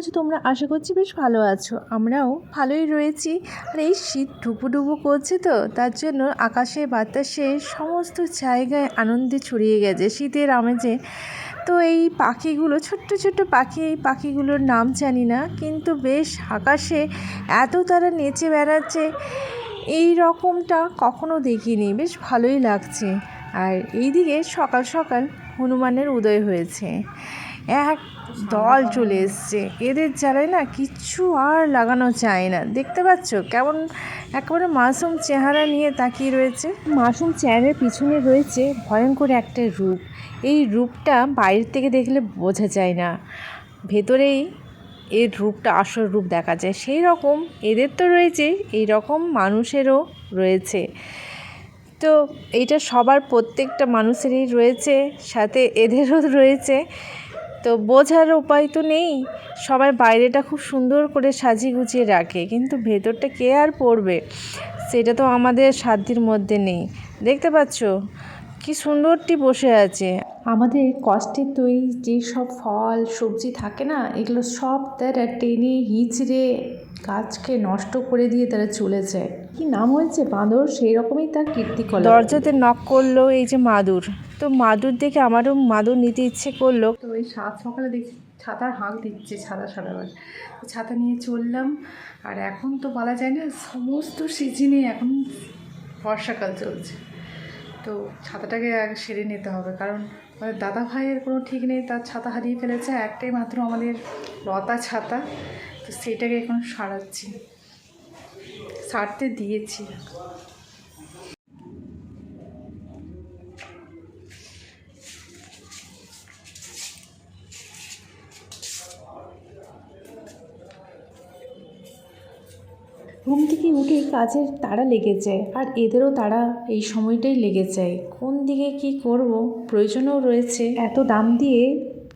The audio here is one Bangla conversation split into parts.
আছো তোমরা আশা করছি বেশ ভালো আছো। আমরাও ভালোই রয়েছি। আর এই শীত ডুবু ডুবু করছে তো, তার জন্য আকাশে বাতাসে সমস্ত জায়গায় আনন্দে ছড়িয়ে গেছে শীতের আমেজে। তো এই পাখিগুলো, ছোট্ট ছোট্ট পাখি, এই পাখিগুলোর নাম জানি না, কিন্তু বেশ আকাশে এত তারা নেচে বেড়াচ্ছে, এই রকমটা কখনো দেখিনি। বেশ ভালোই লাগছে। আর এইদিকে সকাল সকাল হনুমানের উদয় হয়েছে। এক দল চলে এসছে। এদের জ্বালায় না কিচ্ছু আর লাগানো চায় না। দেখতে পাচ্ছ কেমন একেবারে মাসুম চেহারা নিয়ে তাকিয়ে রয়েছে। মাসুম চেহারার পিছনে রয়েছে ভয়ঙ্কর একটা রূপ। এই রূপটা বাইরে থেকে দেখলে বোঝা যায় না। ভেতরেই এর রূপটা আসল রূপ দেখা যায়। সেই রকম এদের তো রয়েছে এই রকম মানুষেরও রয়েছে। তো এইটা সবার প্রত্যেকটা মানুষেরই রয়েছে, সাথে এদেরও রয়েছে। তো বোঝার উপায় তো নেই। সবাই বাইরেটা খুব সুন্দর করে সাজিয়ে গুছিয়ে রাখে, কিন্তু ভেতরটা কে আর পড়বে? সেটা তো আমাদের সাধ্যের মধ্যে নেই। দেখতে পাচ্ছ? কি সুন্দরটি বসে আছে। আমাদের কষ্টের তৈরি যেসব ফল সবজি থাকে না এগুলো সব তারা টেনে হিঁচড়ে গাছকে নষ্ট করে দিয়ে তারা চলে যায়। কি নাম হয়েছে? বাঁদর? সেই রকমই তার কীর্তিকলা দরজাতে নক করল এই যে মাদুর। তো মাদুর দেখে আমারও মাদুর নিতে ইচ্ছে করল। তো এই সাত সকালে দেখছি ছাতার হাঁক দিচ্ছে ছাতা সারাবার ছাতা নিয়ে চললাম আর এখন তো বলা যায় না সমস্ত সিজনে এখন বর্ষাকাল চলছে। তো ছাতাটাকে আগে সেরে নিতে হবে, কারণ আমাদের দাদা ভাইয়ের কোনো ঠিক নেই, তার ছাতা হারিয়ে ফেলেছে, একটাই মাত্র আমাদের লতা ছাতা, তো সেটাকে এখন সারাচ্ছি, সারতে দিয়েছি। ঘুম থেকে উঠে কাজের তাড়া লেগে যায়। আর এদেরও তাড়া এই সময়টাই লেগে যায়। কোন দিকে কি করব? প্রয়োজনও রয়েছে। এত দাম দিয়ে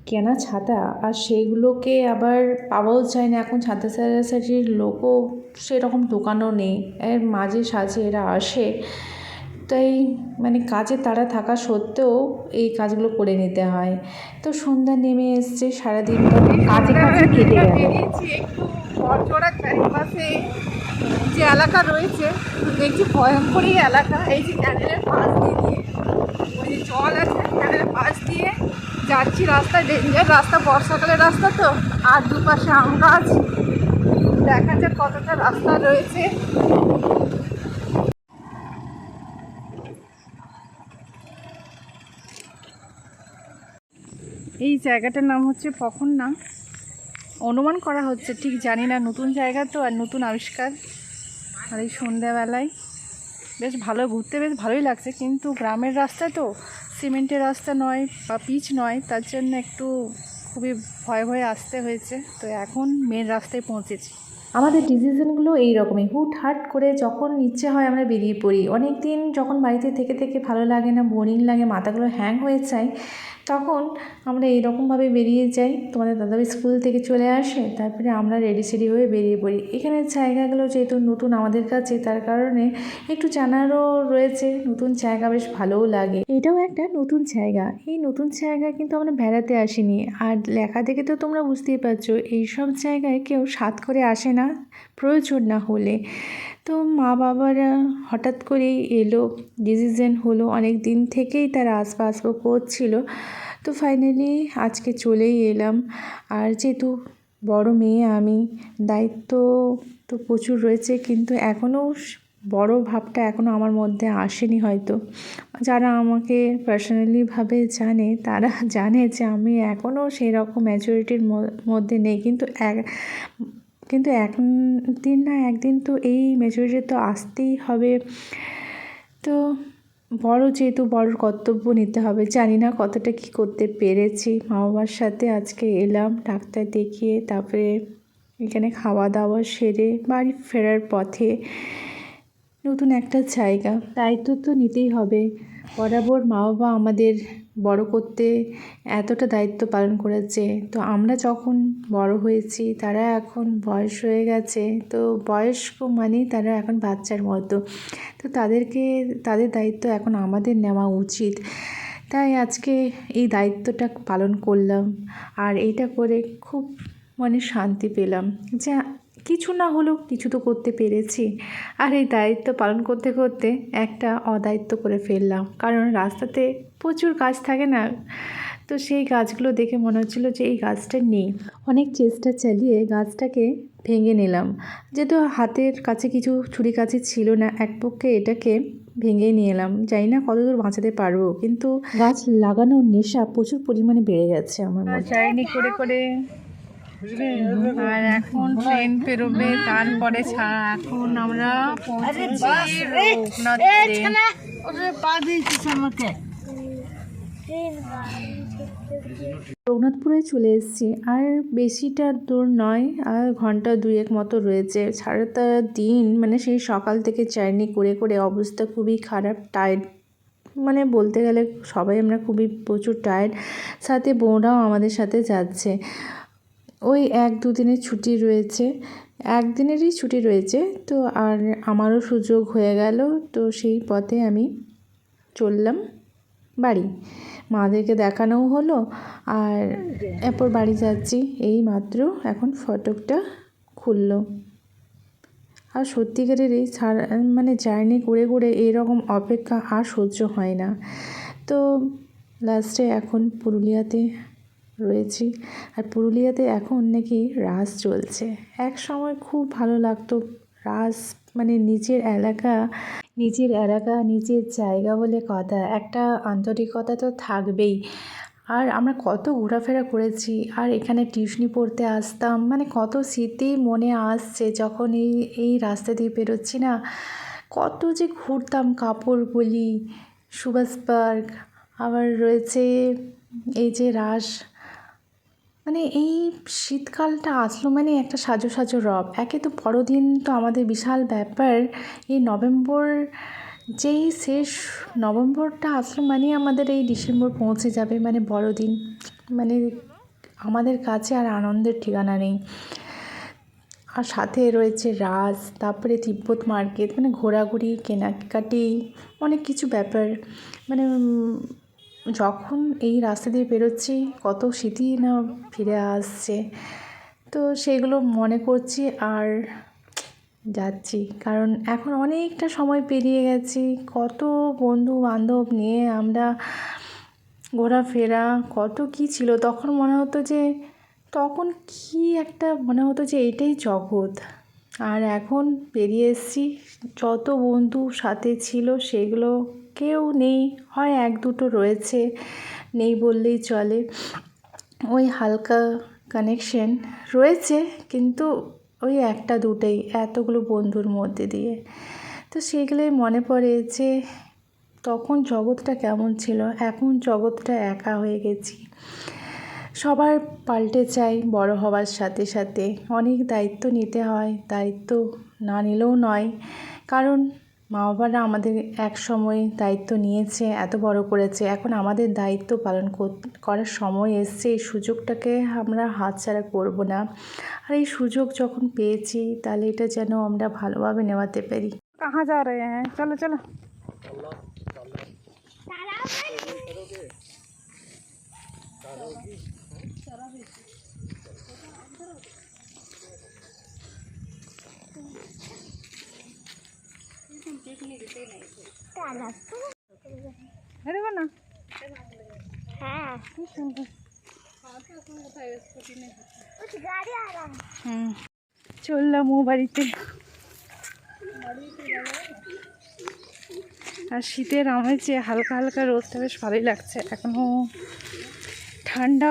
কেনা ছাতা আর সেগুলোকে আবার পাওয়াও যায় না। এখন ছাতা সারাসারির লোকও সেরকম দোকানও নেই। এর মাঝে সাঝে এরা আসে। তাই মানে কাজে তারা থাকা সত্ত্বেও এই কাজগুলো করে নিতে হয়। তো সন্ধ্যা নেমে এসছে সারাদিনটা কাজে কাজে কেটে গেল। যে এলাকা রয়েছে দেখছি ভয়ঙ্করই এলাকা, এই যে ক্যানেলের পাশ দিয়ে ওই যে জল আছে ক্যানেলের পাশ দিয়ে যাচ্ছি রাস্তা ডেঞ্জার রাস্তা, বর্ষাকালের রাস্তা তো, আর দুপাশে আম গাছ। দেখা যাক কতটা রাস্তা রয়েছে। এই জায়গাটার নাম হচ্ছে পখন না অনুমান করা হচ্ছে, ঠিক জানি না, নতুন জায়গা তো আর নতুন আবিষ্কার। আর এই সন্ধ্যাবেলায় বেশ ভালো, ঘুরতে বেশ ভালোই লাগছে, কিন্তু গ্রামের রাস্তা তো সিমেন্টের রাস্তা নয় বা পিচ নয়, তার জন্য একটু খুবই ভয়ে ভয়ে আসতে হয়েছে। তো এখন মেন রাস্তায় পৌঁছেছি। আমাদের ডিসিশনগুলো এই রকমই হুট হাট করে যখন ইচ্ছে হয় আমরা বেরিয়ে পড়ি। অনেক দিন যখন বাড়িতে থেকে থেকে ভালো লাগে না বোরিং লাগে, মাথাগুলো হ্যাং হয়ে যায় তখন আমরা এইরকমভাবে বেরিয়ে যাই। তোমাদের দাদাভাই স্কুল থেকে চলে আসে, তারপরে আমরা রেডি সেডি হয়ে বেরিয়ে পড়ি। এখানের জায়গাগুলো যেহেতু নতুন আমাদের কাছে, তার কারণে একটু জানারও রয়েছে, নতুন জায়গা বেশ ভালোও লাগে। এটাও একটা নতুন জায়গা। এই নতুন জায়গা কিন্তু আমরা বেড়াতে আসিনি। আর লেখা দেখে তো তোমরা বুঝতেই পারছ, এইসব জায়গায় কেউ সাত করে আসে না, প্রয়োজন না হলে। তো মা বাবারা হঠাৎ করেই এলো। ডিসিশন হলো, অনেক দিন থেকেই তারা আসব আসব করছিল। তো ফাইনালি আজকে চলেই এলাম। আর যেহেতু বড় মেয়ে, আমি, দায়িত্ব তো প্রচুর রয়েছে, কিন্তু এখনও বড় ভাবটা এখনও আমার মধ্যে আসেনি হয়তো। যারা আমাকে পার্সোনালিভাবে জানে, তারা জানে যে আমি এখনও সেই রকম ম্যাচুরিটির মধ্যে নেই। কিন্তু এক কিন্তু একদিন না একদিন তো এই মেচুরিটি তো আসতেই হবে। তো বড় যেহেতু বড়োর কর্তব্য নিতে হবে, জানি না কতটা কী করতে পেরেছি। মা বাবার সাথে আজকে এলাম, ডাক্তার দেখিয়ে, তারপরে এখানে খাওয়া দাওয়া সেরে, বাড়ি ফেরার পথে নতুন একটা জায়গা। দায়িত্ব তো নিতেই হবে। বরাবর মা বাবা আমাদের বড় করতে এতটা দায়িত্ব পালন করেছে। তো আমরা যখন বড় হয়েছি, তারা এখন বয়স হয়ে গেছে, তো বয়স্ক মানেই তারা এখন বাচ্চার মতো। তো তাদেরকে, তাদের দায়িত্ব এখন আমাদের নেওয়া উচিত। তাই আজকে এই দায়িত্বটা পালন করলাম আর এইটা করে খুব মনে শান্তি পেলাম। যে কিছু না হলেও কিছু তো করতে পেরেছি। আর এই দায়িত্ব পালন করতে করতে একটা অদায়িত্ব করে ফেললাম। কারণ রাস্তাতে প্রচুর কাজ থাকে না? তো সেই গাছগুলো দেখে মনে হচ্ছিল যে এই গাছটা নেই। অনেক চেষ্টা চালিয়ে গাছটাকে ভেঙে নিলাম। যেহেতু হাতের কাছে কিছু ছুরি কাছে ছিল না, এক পক্ষে এটাকে ভেঙে নিয়ে এলাম। জানি না কতদূর বাঁচাতে পারব, কিন্তু গাছ লাগানোর নেশা প্রচুর পরিমাণে বেড়ে গেছে আমার মধ্যে। করে করে আর এখন ট্রেন পেরোবে তারপরে ছাড়া এখন আমরা পৌঁছেছি রঘুনাথপুরে চলে এসেছি। আর বেশিটা দূর নয় আর ঘণ্টা দুয়েক মতো রয়েছে। সারাটা দিন মানে সেই সকাল থেকে জার্নি করে করে অবস্থা খুবই খারাপ টায়ার্ড মানে বলতে গেলে সবাই আমরা খুবই প্রচুর টায়ার্ড সাথে বউরাও আমাদের সাথে যাচ্ছে। ওই এক দুদিনের ছুটি রয়েছে। একদিনেরই ছুটি রয়েছে, তো আর আমারও সুযোগ হয়ে গেল, তো সেই পথে আমি চললাম বাড়ি। মাদেরকে দেখানোও হলো, আর এরপর বাড়ি যাচ্ছি। এই মাত্র এখন ফটকটা খুললো। আর সত্যিকারের এই সারা মানে জার্নি করে করে এরকম অপেক্ষা আর সহ্য হয় না। তো লাস্টে এখন পুরুলিয়াতে রয়েছি। আর পুরুলিয়াতে এখন নাকি রাস চলছে। এক সময় খুব ভালো লাগতো রাস মানে নিজের এলাকা নিজের এলাকা, নিজের জায়গা বলে কথা। একটা আন্তরিকতা তো থাকবেই। আর আমরা কত ঘোরাফেরা করেছি। আর এখানে টিউশনি পড়তে আসতাম। মানে কত স্মৃতি মনে আসছে যখন এই এই রাস্তা দিয়ে বেরোচ্ছি না। কত যে ঘুরতাম কাপড় কাপড়গুলি, সুভাষ পার্ক। আবার রয়েছে এই যে রাস মানে এই শীতকালটা আসলো মানে একটা সাজো সাজো রব। একে তো বড়দিন তো আমাদের বিশাল ব্যাপার। এই নভেম্বর, যেই শেষ নভেম্বরটা আসলো মানে আমাদের এই ডিসেম্বর পৌঁছে যাবে মানে বড়দিন। মানে আমাদের কাছে আর আনন্দের ঠিকানা নেই। আর সাথে রয়েছে রাজ, তারপরে তিব্বত মার্কেট মানে ঘোরাঘুরি, কেনাকাটি, অনেক কিছু ব্যাপার। মানে যখন এই রাস্তা দিয়ে বেরোচ্ছি, কত স্মৃতি না ফিরে আসছে। তো সেগুলো মনে করছি আর যাচ্ছি। কারণ এখন অনেকটা সময় পেরিয়ে গেছি। কত বন্ধু বান্ধব নিয়ে আমরা ঘোরাফেরা, কত কী ছিল। তখন মনে হতো যে, তখন কি একটা মনে হতো যে, এটাই জগৎ। আর এখন পেরিয়ে এসেছি। যত বন্ধু সাথে ছিল, সেগুলো কেউ নেই, হয় এক দুটো রয়েছে, নেই বললেই চলে। ওই হালকা কানেকশন রয়েছে, কিন্তু ওই একটা দুটোই, এতগুলো বন্ধুর মধ্যে দিয়ে। তো সেগুলোই মনে পড়ে যে, তখন জগৎটা কেমন ছিল? এখন জগৎটা একা হয়ে গেছি। সবার পাল্টে চাই বড় হওয়ার সাথে সাথে। অনেক দায়িত্ব নিতে হয়, দায়িত্ব না নিলেও নয়। কারণ মা বাবারা আমাদের এক সময় দায়িত্ব নিয়েছে, এত বড় করেছে। এখন আমাদের দায়িত্ব পালন করার সময় এসছে। এই সুযোগটাকে আমরা হাতছাড়া করব না। আর এই সুযোগ যখন পেয়েছি, তাহলে এটা যেন আমরা ভালোভাবে নেওয়াতে পারি। কাহা যা রে? হ্যাঁ চলো চলো। Thank you. হ্যাঁ। চললাম ও বাড়িতে। আর শীতের আমেজে হালকা হালকা রোদটা বেশ ভালোই লাগছে। এখনও ঠান্ডা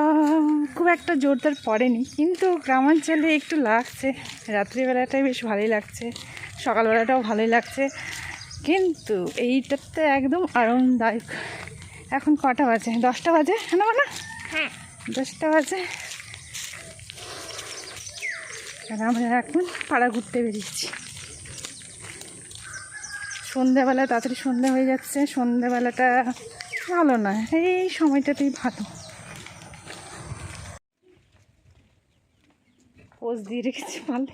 খুব একটা জোরদার পড়েনি কিন্তু গ্রামাঞ্চলে একটু লাগছে। রাত্রিবেলাটাই বেশ ভালোই লাগছে। সকালবেলাটাও ভালোই লাগছে। কিন্তু এইটাতে একদম আরামদায়ক। এখন কটা বাজে? দশটা বাজে? না না हाँ দশটা বাজে। আর আমরা এখন পাড়া ঘুরতে বেরিয়েছি। সন্ধ্যাবেলা তাড়াতাড়ি সন্ধ্যা হয়ে যাচ্ছে। সন্ধ্যাবেলাটা ভালো না এই সময়টাতেই ভালো। পোজ দিয়ে রেখেছি পালে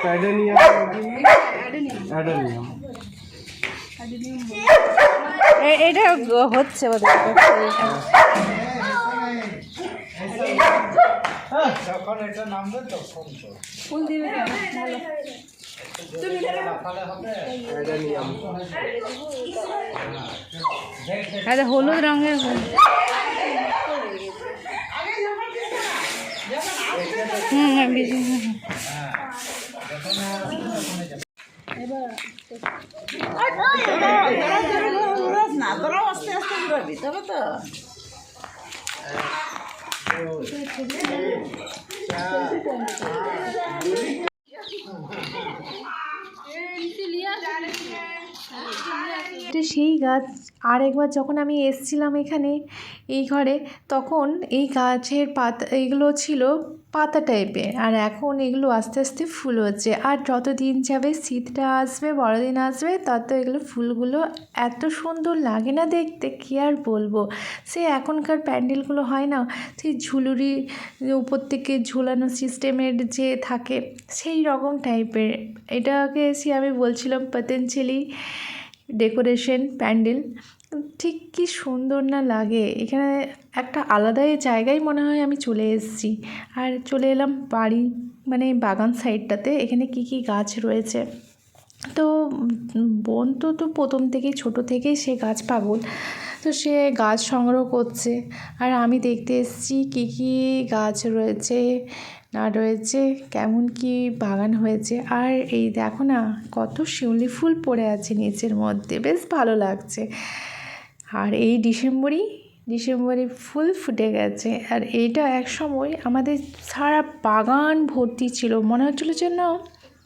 অ্যাডেনিয়াম অ্যাডেনিয়াম এটা হচ্ছে বোধহয় যখন এটা নামবে তখন ফুল দিবে কেন? ভালো। অ্যাডেনিয়াম আচ্ছা হলুদ রঙের হুম। তো সেই গাছ আর একবার যখন আমি এসছিলাম এখানে, এই ঘরে, তখন এই গাছের পাতা, এগুলো ছিল পাতা টাইপের। আর এখন এগুলো আস্তে আস্তে ফুল হচ্ছে। আর যত দিন যাবে, শীতটা আসবে, বড়দিন আসবে, তত এগুলো ফুলগুলো এত সুন্দর লাগে না দেখতে, কী আর বলব? সে এখনকার প্যান্ডেলগুলো হয় না, সেই ঝুলুরি উপর থেকে ঝুলানো সিস্টেমের যে থাকে, সেই রকম টাইপের। এটাকে সে আমি বলছিলাম পতঞ্জলি। ডেকোরেশন প্যান্ডেল, ঠিক কি সুন্দর না লাগে। এখানে একটা আলাদাই জায়গায় মনে হয় আমি চলে এসেছি। আর চলে এলাম বাড়ি মানে বাগান সাইডটাতে। এখানে কি কি গাছ রয়েছে? তো বোন তো তো প্রথম থেকেই, ছোটো থেকেই সে গাছ পাগল। তো সে গাছ সংগ্রহ করছে। আর আমি দেখতে এসেছি কী কী গাছ রয়েছে। না রয়েছে, কেমন কি বাগান হয়েছে। আর এই দেখো না, কত শিউলি ফুল পড়ে আছে নিচের মধ্যে, বেশ ভালো লাগছে। আর এই ডিসেম্বরই, ডিসেম্বরে ফুল ফুটে গেছে। আর এইটা এক সময় আমাদের সারা বাগান ভর্তি ছিল, মনে হচ্ছিল যেন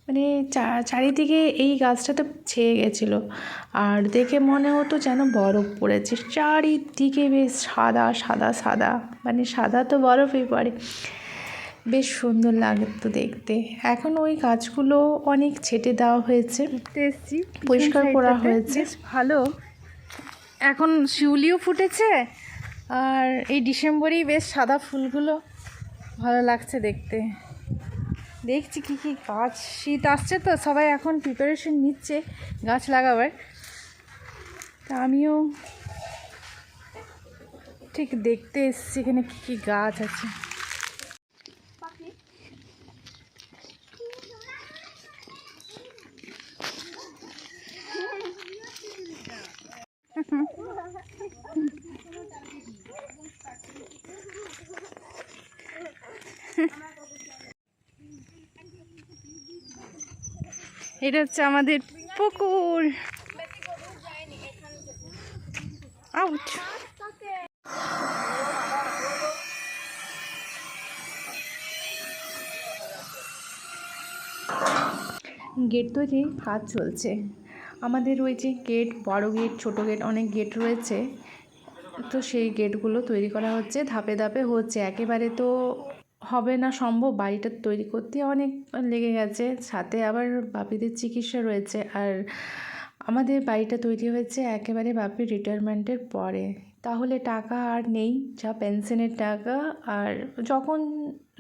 মানে চা- চারিদিকে এই গাছটা তো ছেয়ে গেছিল। আর দেখে মনে হতো যেন বরফ পড়েছে, চারিদিকে বেশ সাদা সাদা সাদা মানে সাদা তো বরফই পড়ে। বেশ সুন্দর লাগতো দেখতে। এখন ওই গাছগুলো অনেক ছেটে দেওয়া হয়েছে। এসেছি। পরিষ্কার করা হয়েছে। ভালো। এখন শিউলিও ফুটেছে আর এই ডিসেম্বরেই বেশ সাদা ফুলগুলো ভালো লাগছে দেখতে। দেখছি কি কি গাছ শীত আসছে তো সবাই এখন প্রিপারেশন নিচ্ছে গাছ লাগাবার। তা আমিও ঠিক দেখতে এসেছি এখানে কী কী গাছ আছে। এটা হচ্ছে আমাদের পুকুর। আউট গেট তৈরির কাজ চলছে। আমাদের ওই যে গেট বড় গেট ছোট গেট অনেক গেট রয়েছে। তো সেই গেটগুলো তৈরি করা হচ্ছে, ধাপে ধাপে হচ্ছে। একেবারে তো হবে না সম্ভব? বাড়িটা তৈরি করতে অনেক লেগে গেছে। সাথে আবার বাপিদের চিকিৎসা রয়েছে। আর আমাদের বাড়িটা তৈরি হয়েছে একেবারে বাপির রিটায়ারমেন্টের পরে। তাহলে টাকা আর নেই, যা পেনশনের টাকা। আর যখন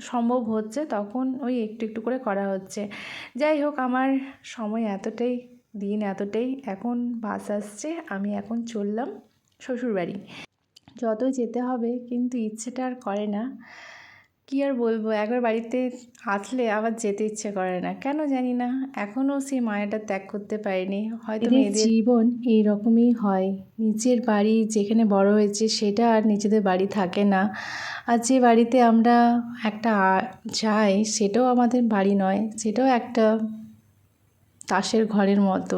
সম্ভব হচ্ছে, তখন ওই একটু একটু করে করা হচ্ছে। যাই হোক, আমার সময় এতটাই, দিন এতটাই। এখন বাস আসছে, আমি এখন চললাম শ্বশুরবাড়ি। যত যেতে হবে, কিন্তু ইচ্ছেটা আর করে না। কী আর বলব? একবার বাড়িতে আসলে আবার যেতে ইচ্ছে করে না। কেন জানি না এখনও সেই মায়াটা ত্যাগ করতে পারিনি। হয়তো মেয়েদের জীবন এই রকমই হয়। নিজের বাড়ি যেখানে বড় হয়েছে সেটা আর নিজেদের বাড়ি থাকে না। আর যে বাড়িতে আমরা একটা যাই সেটাও আমাদের বাড়ি নয়। সেটাও একটা তাসের ঘরের মতো।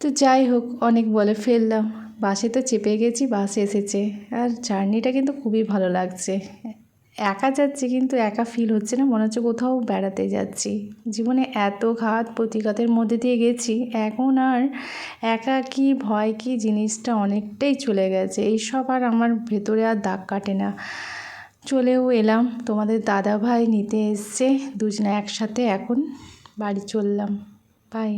তো যাই হোক অনেক বলে ফেললাম। বাসে তো চেপে গেছি, বাস এসেছে। আর জার্নিটা কিন্তু খুবই ভালো লাগছে। একা যাচ্ছি কিন্তু একা ফিল হচ্ছে না, মনে হচ্ছে কোথাও বেড়াতে যাচ্ছি। জীবনে এত ঘাত প্রতিঘাতের মধ্যে দিয়ে গেছি, এখন আর একা কি, ভয় কি জিনিসটা অনেকটাই চলে গেছে। এইসব আর আমার ভেতরে আর দাগ কাটে না। চলেও এলাম, তোমাদের দাদা ভাই নিতে এসছে, দুজনে একসাথে এখন বাড়ি চললাম। বাই